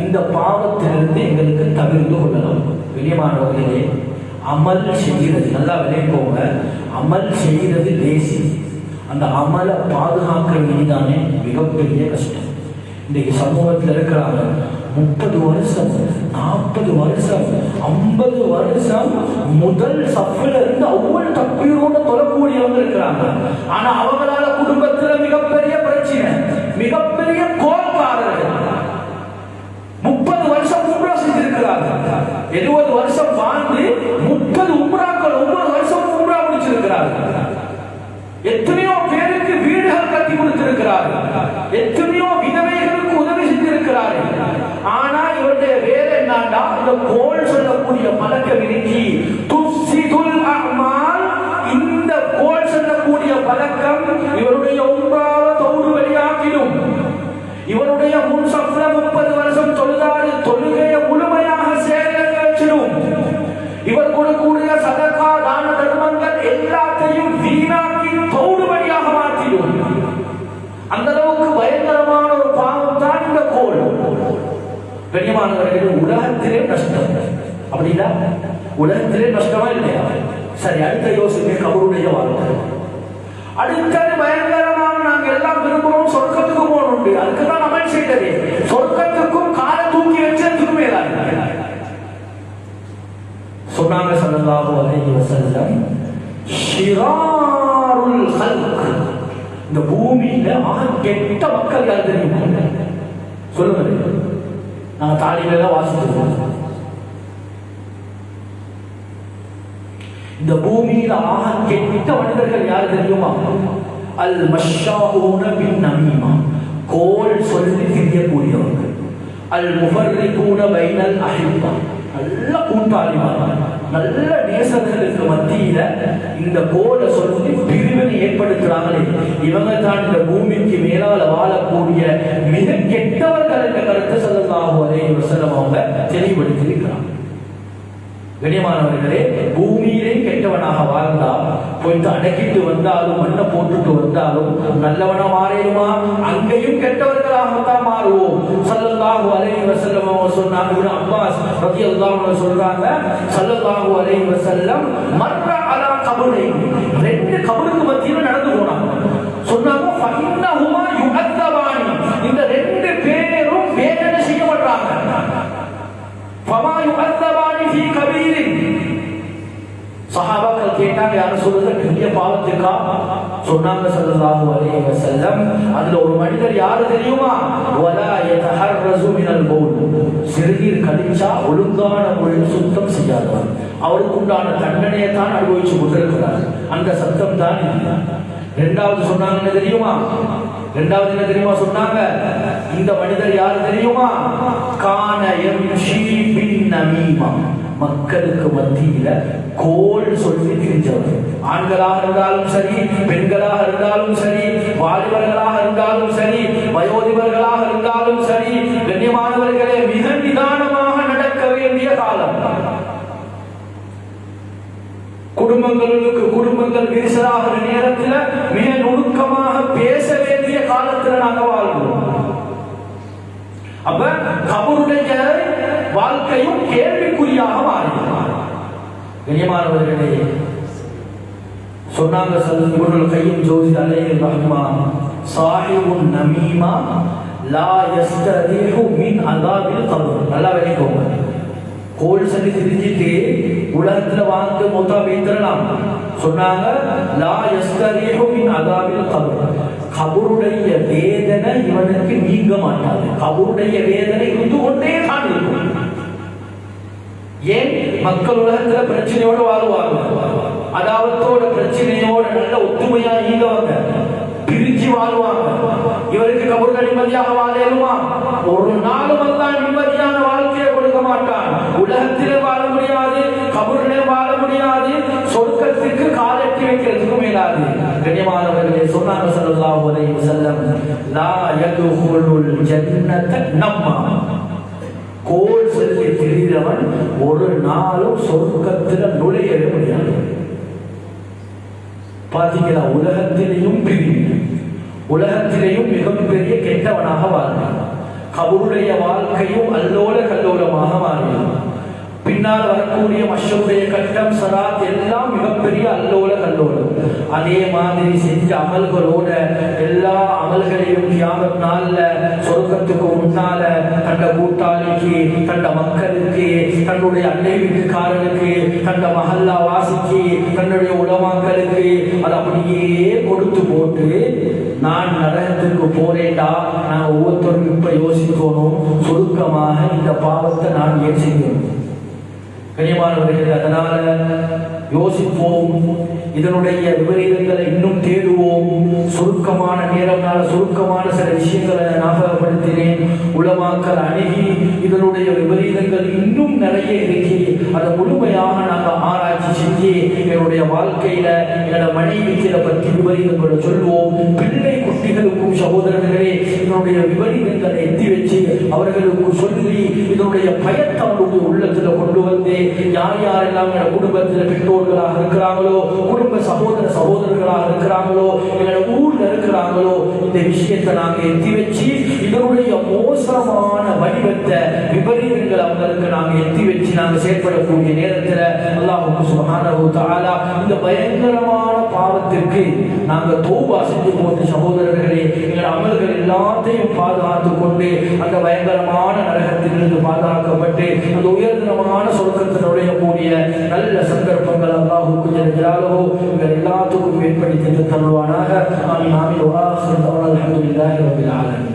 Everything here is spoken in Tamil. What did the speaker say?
இந்த பாவத்திலிருந்து எங்களுக்கு தவிர்த்து கொள்ளலாம் வெளியமானவர்களே அமல் செய்கிறது நல்லா விளைப்போங்க அமல் செய்கிறது லேசி அந்த அமலை பாதுகாக்கிற தானே மிகப்பெரிய கஷ்டம். இன்னைக்கு சமூகத்தில் இருக்கிறாங்க. முப்பது வருஷம் நாற்பது வருஷம் ஐம்பது வருஷம் முதல் சப்பில இருந்து அவ்வளவு தப்பியோட தொழக்கூடியவங்க இருக்கிறாங்க. ஆனா அவங்களால குடும்பத்துல மிகப்பெரிய பிரச்சனை மிகப்பெரிய கோல்காரர்கள் முப்பது வருஷம் உம்ரா செஞ்சிருக்கிறாங்க எழுபது வருஷம் வாழ்ந்து முப்பது உம்ராக்கள் ஒவ்வொரு வருஷம் உம்ரா முடிச்சிருக்கிறாங்க எத்தனையோ அவர் கட்டி கொடுத்திருக்கிறார். எத்தனையோ விதவைகளுக்கு உதவி செஞ்சிருக்கிறார். ஆனா இவருடைய வேற என்னன்னா இந்த கோல் சொல்லக்கூடிய பழக்க இன்னைக்கு துஃப்சிதுல் அமால் இந்த கோல் சொல்லக்கூடிய பழக்கம் இவருடைய உம்ராவை உலகத்திலே நஷ்டமா இல்லையா சரி அடுத்த யோசனை கபருடைய வாழ்க்கை அடுத்தது பயங்கரமான நாங்க எல்லாம் விரும்புறோம் சொர்க்கத்துக்கு போகணும் அதுக்கு தான் அமல் செய்தது சொர்க்கத்துக்கும் காலை தூக்கி வச்சு மேலாக சொன்னாங்க ஸல்லல்லாஹு அலைஹி வஸல்லம் ஷிராருல் ஹல்க் இந்த பூமியில ஆக கெட்ட மக்கள் யார் தெரியுமா? சொல்லுங்க. நாங்க தாலியில தான் வாசிச்சிருக்கோம் இந்த பூமியில ஆக கெட்ட மனிதர்கள் யார் தெரியுமா? அல் மஷாஹூன பின் நமீமா கோல் சொல்லி திரியக்கூடியவர்கள் அல் முஃபர்ரிகூன பைனல் அஹிப்பா. நல்ல கூட்டாளிமா நல்ல நேசர்களுக்கு மத்தியில இந்த கோலை சொல்லி பிரிவினை ஏற்படுத்துறாங்களே. இவங்க தான் இந்த பூமிக்கு மேலா கண்ணியமானவர்களே பூமியிலே கெட்டவனாக வாழ்ந்தா போயிட்டு அடக்கிட்டு வந்தாலும் மண்ணை போட்டுட்டு வந்தாலும் நல்லவனா மாறிடுமா அங்கேயும் கெட்டவர்களாகத்தான் மாறுவோம். சல்லல்லாஹு அலைஹி வஸல்லம் அவங்க சொன்னாங்க இப்னு அப்பாஸ் ரலியல்லாஹு அன்ஹு சொல்றாங்க சல்லல்லாஹு அலைஹி வஸல்லம் மர்ர அலா கபரை ரெண்டு கபருக்கு சஹாபாக்கள் கேட்டாங்க யாரும் சொல்லுங்க பெரிய பாவத்துக்கா சொன்னாங்க சல்லல்லாஹு அலைஹி வஸல்லம். அதுல ஒரு மனிதர் யாரு தெரியுமா? வலா யதஹர்ரஸு மினல் பவுல் சிறுநீர் கழிச்சா ஒழுங்கான முறையில் சுத்தம் செய்யாதவர். அவருக்கு உண்டான தண்டனையை தான் அனுபவிச்சு கொண்டிருக்கிறார். அந்த சத்தம் தான் இது. ரெண்டாவது சொன்னாங்க என்ன தெரியுமா? ரெண்டாவது என்ன தெரியுமா சொன்னாங்க? இந்த மனிதர் யாரு தெரியுமா? கான யம்ஷி பின் நமீமா. மக்களுக்கு மத்தியில கோல் சொல்லி திரிஞ்சவர் ஆண்களாக இருந்தாலும் சரி பெண்களாக இருந்தாலும் சரி வாலிபர்களாக இருந்தாலும் சரி வயோதிபர்களாக இருந்தாலும் சரி கண்ணியமானவர்களே மிக நிதானமாக நடக்க வேண்டிய காலம். குடும்பங்களுக்கு குடும்பங்கள் விரிசலாகிற நேரத்தில் மிக நுணுக்கமாக பேச வேண்டிய காலத்துல நாங்கள் வாழ்வோம். அப்ப கபருடைய வாழ்க்கையும் கேள்வி கேள்விக்குறியாக மாறிடும் கண்ணியமானவர்களே சொன்னாங்க இவர்கள் கையும் ஜோதி அலைஹி ரஹ்மா சாஹிபுன் நமீமா லா யஸ்தரீஹு மின் அதாபில் கபர் நல்லா விளைக்கோங்க கோல் சொல்லி திரிஞ்சிட்டு உலகத்துல வாழ்ந்து மொத்தா வைத்திரலாம் சொன்னாங்க லா யஸ்தரீஹு மின் அதாபில் கபர் கபருடைய வேதனை இவனுக்கு நீங்க மாட்டாது. கபருடைய வேதனை இருந்து கொண்டே தான் ஏன் மக்கள் உலகத்துல பிரச்சனையோடு வாழ்வாங்க அதாவத்தோட பிரச்சனையோட நல்ல ஒத்துமையா ஈகவங்க பிரிஞ்சு வாழ்வாங்க இவருக்கு கபூர்ல நிம்மதியாக வாழலுமா? ஒரு நாளும் அல்லாஹ் நிம்மதியான வாழ்க்கையை கொடுக்க மாட்டான். உலகத்திலே வாழ முடியாது கபூரிலே வாழ முடியாது சொர்க்கத்திற்கு காலெட்டி வைக்கிறதுக்கு மேலாது. கண்ணியமானவர்களே சொன்னாங்க ஸல்லல்லாஹு அலைஹி வஸல்லம் லா யதுஹுலுல் ஜன்னத நம்மா. கோல் செல்ல தெரிகிறவன் ஒரு நாளும் சொர்க்கத்தில் நுழையவே முடியாது. பாத்தீங்களா? உலகத்திலேயும் பிரிவு உலகத்திலேயும் மிகப்பெரிய கெட்டவனாக வாழ்ந்தான். கபருடைய வாழ்க்கையும் அல்லோல கல்லோலமாக மாறினான். பின்னால் வரக்கூடிய மஷருடைய கட்டம் சராத் எல்லாம் மிகப்பெரிய அல்லோல கல்லோலம் அதே மாதிரி செஞ்ச அமல்களோட எல்லா அமல்களையும் கியாமத் நாள்ல சொர்க்கத்துக்கு முன்னால தண்ட கூட்டாளிக்கு தண்ட மக்களுக்கு தன்னுடைய அண்டை வீட்டுக்காரனுக்கு தண்ட மஹல்லா வாசிக்கு தன்னுடைய உலமாக்களுக்கு அது அப்படியே கொடுத்து போட்டு நான் நரகத்துக்கு போறேன்டா நான் ஒவ்வொருத்தரும் இப்ப யோசிக்கணும் சுருக்கமாக இந்த பாவத்தை நான் ஏற்றுகிறேன் கனியமானவர்களே அதனால யோசிப்போம். இதனுடைய விபரீதங்களை இன்னும் தேடுவோம். சுருக்கமான நேரம்னால சுருக்கமான சில விஷயங்களை ஞாபகப்படுத்தினேன். உளமாக்கல் அணுகி இதனுடைய விபரீதங்கள் இன்னும் நிறைய இருக்கு. அதை முழுமையாக நாங்கள் ஆராய்ச்சி செஞ்சு எங்களுடைய வாழ்க்கையில என்னோட மனைவிக்கு பற்றி விபரீதங்களை சொல்வோம் பிள்ளை குட்டிகளுக்கும் சகோதர இதனுடைய விபரீதங்களை எத்தி வச்சு அவர்களுக்கு சொல்லி இதனுடைய பயத்தை அவருடைய உள்ளத்துல கொண்டு வந்து யார் யாரெல்லாம் எங்களோட குடும்பத்தில் பெற்றோர்களாக இருக்கிறாங்களோ குடும்ப சகோதர சகோதரர்களாக இருக்கிறாங்களோ எங்களோட இருக்கிறார்களோ இந்த விஷயத்தை நாங்கள் எத்தி வச்சு இதனுடைய மோசமான வடிவத்தை விபரீதங்கள் அவங்களுக்கு நாங்கள் எத்தி வச்சு நாங்கள் செயற்படக்கூடிய நேரத்தில் அல்லாஹுக்கு சுகானோ தாலா இந்த பயங்கரமான பாவத்திற்கு நாங்கள் தோபா செஞ்சு போட்டு சகோதரர்களே எங்கள் அமல்கள் எல்லாத்தையும் பாதுகாத்து கொண்டு அந்த பயங்கரமான நரகத்திலிருந்து பாதுகாக்கப்பட்டு அந்த உயர்தரமான சொர்க்கத்தினுடைய கூடிய நல்ல சந்தர்ப்பங்கள் அல்லாஹுக்கு ولتذكر معناها قال عامل واخر دورنا الحمد لله رب العالمين